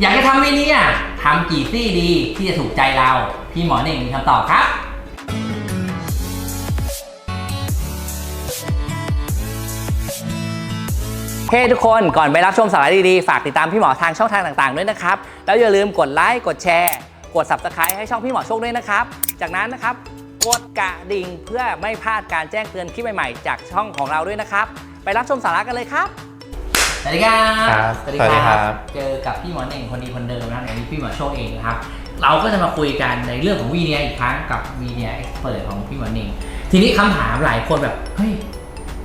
อยากจะทำวีนียร์ทำกี่ซี่ดีที่จะถูกใจเรา พี่หมอเน่งมีคำตอบครับเฮ้ทุกคนก่อนไปรับชมสาระดีๆ ฝากติดตามพี่หมอทางช่องทางต่างๆ ด้วยนะครับ แล้วอย่าลืมกดไลค์กดแชร์ กด subscribe ให้ช่องพี่หมอโชคด้วยนะครับ จากนั้นนะครับกดกระดิ่งเพื่อไม่พลาดการแจ้งเตือนคลิปใหม่ๆ จากช่องของเราด้วยนะครับ ไปรับชมสาระกันเลยครับ สวัสดีครับครับสวัสดีครับเจอกับพี่หมอเน่งคนดีคนเดิมนะครับในนี้พี่หมอโชคเองนะครับ เราก็จะมาคุยกันในเรื่องของวีเนียอีกครั้งกับวีเนียเอ็กซ์เพรสของพี่หมอเน่ง ทีนี้คำถามหลายคนแบบ เฮ้ย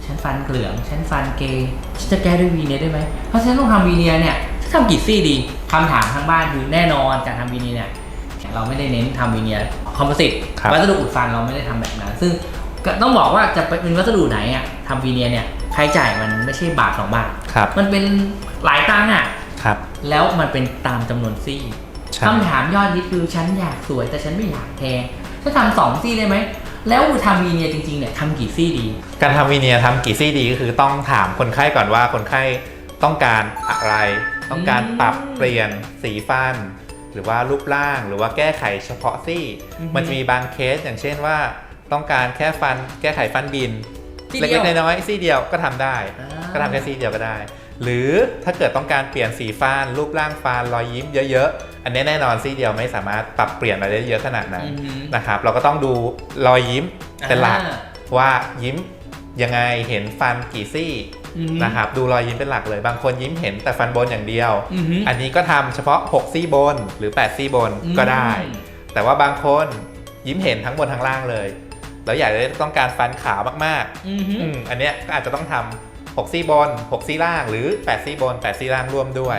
ฉันฟันเหลือง ฉันฟันเกย์ฉันจะแก้ด้วยวีเนียได้ไหม เพราะฉะนันต้องทำวีเนียเนี่ยจะทำกี่ซี่ดีคำถามทางบ้านคือแน่นอนการทำวีเนียเนี่ย เราไม่ได้เน้นทำวีเนียคอมโพสิตครับ วัสดุอุดฟันเราไม่ได้ทำแบบนั้น ซึ่งก็ต้องบอกว่าจะเป็นวัสดุไหนอะทำวีเนียเนี่ยค่าใช้จ่ายมันไม่ใช่บาทสองบาท ครับ มันเป็นหลายตังค์อะครับ แล้วมันเป็นตามจำนวนซี่ใช่ คำถามยอดฮิตคือฉันอยากสวยแต่ฉันไม่อยากแพงจะทำสองซี่ได้ไหม แล้วทำวีเนียจริงๆเนี่ยทำกี่ซี่ดี การทำวีเนียร์ทำกี่ซี่ดีก็คือต้องถามคนไข้ก่อนว่าคนไข้ต้องการอะไร ต้องการอืมปรับเปลี่ยนสีฟัน หรือว่ารูปร่างหรือว่าแก้ไขเฉพาะซี่ อือฮึมันจะมีบางเคสอย่างเช่นว่า ต้องการแค่ฟันแก้ไขฟันบินซี่เล็เดียวกๆน้อยๆซี่เดียวก็ทำได้ อ่า ก็ทำแค่ซี่เดียวก็ได้ หรือถ้าเกิดต้องการเปลี่ยนสีฟันรูปร่างฟันรอยยิ้มเยอะๆ อันนี้แน่นอนซี่เดียวไม่สามารถปรับเปลี่ยนอะไรได้เยอะขนาดนั้นอือฮึนะครับ เราก็ต้องดูรอยยิ้มเป็นหลักอ่าว่ายิ้มยังไงเห็นฟันกี่ซี่อือฮึนะครับดูรอยยิ้มเป็นหลักเลย บางคนยิ้มเห็นแต่ฟันบนอย่างเดียวอือฮึอันนี้ก็ทำเฉพาะ 6 ซี่บนหรือ 8 ซี่บนก็ได้อืมแต่ว่าบางคนยิ้มเห็นทั้งบนทั้งล่างเลย แล้วอยากจะต้องการฟันขาวมากอือฮึๆอืมอันเนี้ยก็อาจจะต้องทำ 6 ซี่บน 6 ซี่ล่างหรือ 8 ซี่บน 8 ซี่ล่างร่วมด้วย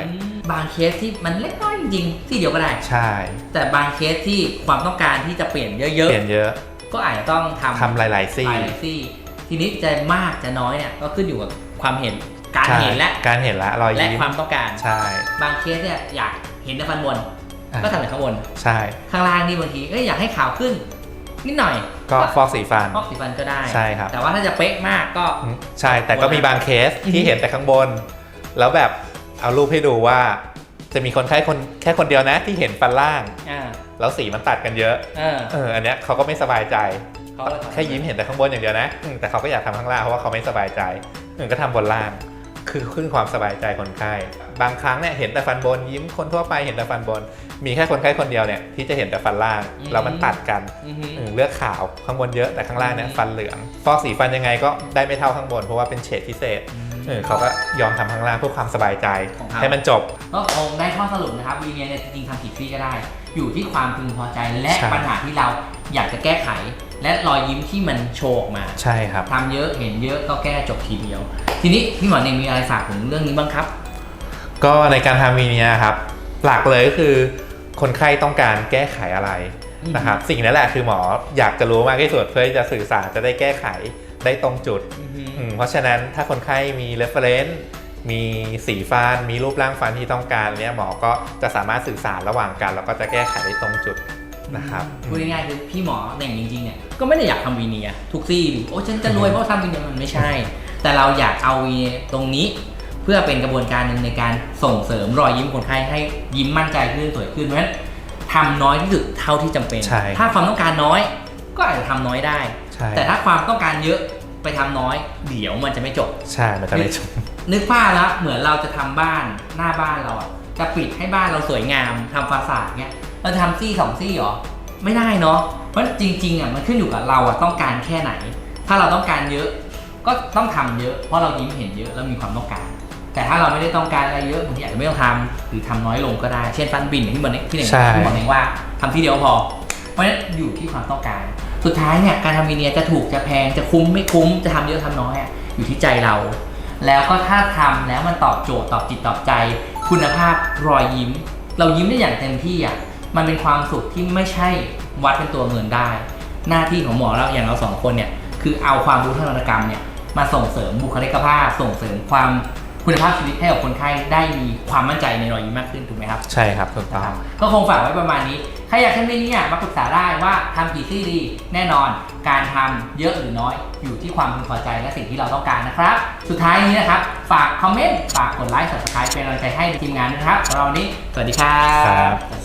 บางเคสที่มันเล็กน้อยจริงๆซี่เดียวก็ได้ ใช่ แต่บางเคสที่ความต้องการที่จะเปลี่ยนเยอะเปลี่ยนเยอะ ๆ ก็อาจจะต้องทำทำหลายๆซี่ หลายๆซี่ ทีนี้จะมากจะน้อยเนี่ยก็ขึ้นอยู่กับความเห็นการใช่เห็นและการเห็นละรอยและยิ้มความต้องการ ใช่ บางเคสเนี่ยอยากเห็นแต่ฟันบน อะก็ทำแต่ข้างบน ใช่ ข้างล่างนี่บางทีเอ้ยอยากให้ขาวขึ้น นิดหน่อย ก็ฟอกสีฟัน ฟอกสีฟันก็ได้ใช่ครับ แต่ว่าถ้าจะเป๊ะมากก็อืมใช่ แต่ก็มีบางเคสอือฮึที่เห็นแต่ข้างบน แล้วแบบเอารูปให้ดูว่า จะมีคนไข้คนแค่คนเดียวนะที่เห็นฟันล่างอ่าแล้วสีมันตัดกันเยอะเออเอออันเนี้ยเขาก็ไม่สบายใจเขาเลยทำแค่ยิ้มเห็นแต่ข้างบนอย่างเดียวนะอืมแต่เขาก็อยากทำข้างล่างเพราะว่าเขาไม่สบายใจอืมก็ทำบนล่าง คือขึ้นความสบายใจคนไข้ บางครั้งเนี่ยเห็นแต่ฟันบนยิ้มคนทั่วไปเห็นแต่ฟันบน มีแค่คนไข้คนเดียวเนี่ยที่จะเห็นแต่ฟันล่างแล้วมันตัดกันอือฮึอืมเลือดขาวข้างบนเยอะแต่ข้างล่างเนี่ยอืมฟันเหลืองฟอกสีฟันยังไงก็ได้ไม่เท่าข้างบน เพราะว่าเป็นเฉดพิเศษเออเขาก็ยอมทำข้างล่างเพื่อความสบายใจของเขาให้มันจบ ก็คงได้ข้อสรุปนะครับวีเนียเนี่ยจริงๆทำผิดที่ก็ได้ อยู่ที่ความพึงพอใจและใช่ปัญหาที่เราอยากจะแก้ไข และรอยยิ้มที่มันโชว์ออกมา ใช่ครับทำเยอะเห็นเยอะก็แก้จบทีเดียว ทีนี้พี่หมอเนี่ยมีอะไรฝากถึงเรื่องนี้บ้างครับ ก็ในการทำวีเนียครับ หลักเลยก็คือคนไข้ต้องการแก้ไขอะไรอืมนะครับสิ่งนั้นแหละคือหมออยากจะรู้มากที่สุดเพื่อที่จะสื่อสารจะได้แก้ไขได้ตรงจุดอือฮึอืมเพราะฉะนั้นถ้าคนไข้มี reference มีสีฟันมีรูปร่างฟันที่ต้องการเนี่ยหมอก็จะสามารถสื่อสารระหว่างกัน แล้วก็จะแก้ไขได้ตรงจุดนะครับพูดง่ายๆคือพี่หมอเน่งจริงๆเนี่ยก็ไม่ได้อยากทำวีเนียร์ทุกซี่หรือโอ้ฉันจะรวยเพราะทำวีเนียร์มันไม่ใช่ แต่เราอยากเอาวีเนียร์ตรงนี้เพื่อเป็นกระบวนการหนึ่งในการส่งเสริมรอยยิ้มคนไข้ให้ยิ้มมั่นใจขึ้นสวยขึ้นเพราะฉะนั้นทำน้อยที่สุดเท่าที่จำเป็นใช่ถ้าความต้องการน้อยก็อาจจะทำน้อยได้ใช่แต่ถ้าความต้องการเยอะไปทำน้อย เดี๋ยวมันจะไม่จบ ใช่มันจะได้จบ นึกภาพแล้วเหมือนเราจะทำบ้านหน้าบ้านเราอะจะปิดให้บ้านเราสวยงามทำฟาสาดเงี้ยเราจะทำซี่สองซี่เหรอไม่ได้เนาะเพราะจริงๆอะมันขึ้นอยู่กับเราอะต้องการแค่ไหน ถ้าเราต้องการเยอะ ก็ต้องทำเยอะเพราะเรายิ้มเห็นเยอะแล้วมีความต้องการ แต่ถ้าเราไม่ได้ต้องการอะไรเยอะบางทีอาจจะไม่ต้องทำหรือทำน้อยลงก็ได้ เช่นฟันบินอย่างที่บอลเนที่หนึ่งใช่ที่บอกเองว่าทำที่เดียวพอ เพราะฉะนั้นอยู่ที่ความต้องการ สุดท้ายเนี่ยการทำวีเนียร์จะถูกจะแพงจะคุ้มไม่คุ้มจะทำเยอะทำน้อยอะอยู่ที่ใจเรา แล้วก็ถ้าทำแล้วมันตอบโจทย์ตอบจิตตอบใจ คุณภาพรอยยิ้ม เรายิ้มได้อย่างเต็มที่อะมันเป็นความสุขที่ไม่ใช่วัดเป็นตัวเงินได้ หน้าที่ของหมอเราอย่างเราสองคนเนี่ยคือเอาความรู้ทางนวัตกรรมเนี่ย มาส่งเสริมบุคลิกภาพ ส่งเสริมความคุณภาพชีวิตให้กับคนไข้ได้มีความมั่นใจในรอยยิ้มมากขึ้นถูกไหมครับใช่ครับถูกต้นะอคงรับก็คงฝากไว้ประมาณนี้ใครอยากทำเรื่องนี้เนี่ยมาปรึกษาได้ว่าทำกี่ซี่ดี แน่นอนการทำเยอะหรือน้อย อยู่ที่ความพึงพอใจและสิ่งที่เราต้องการนะครับ สุดท้ายนี้นะครับ ฝากคอมเมนต์ฝากกดไลค์ subscribe เป็นกำลังใจให้ทีมงานด้วยนะครับสำหรับวันนี้สวัสดีครับครับสวัสดีครับนะครับ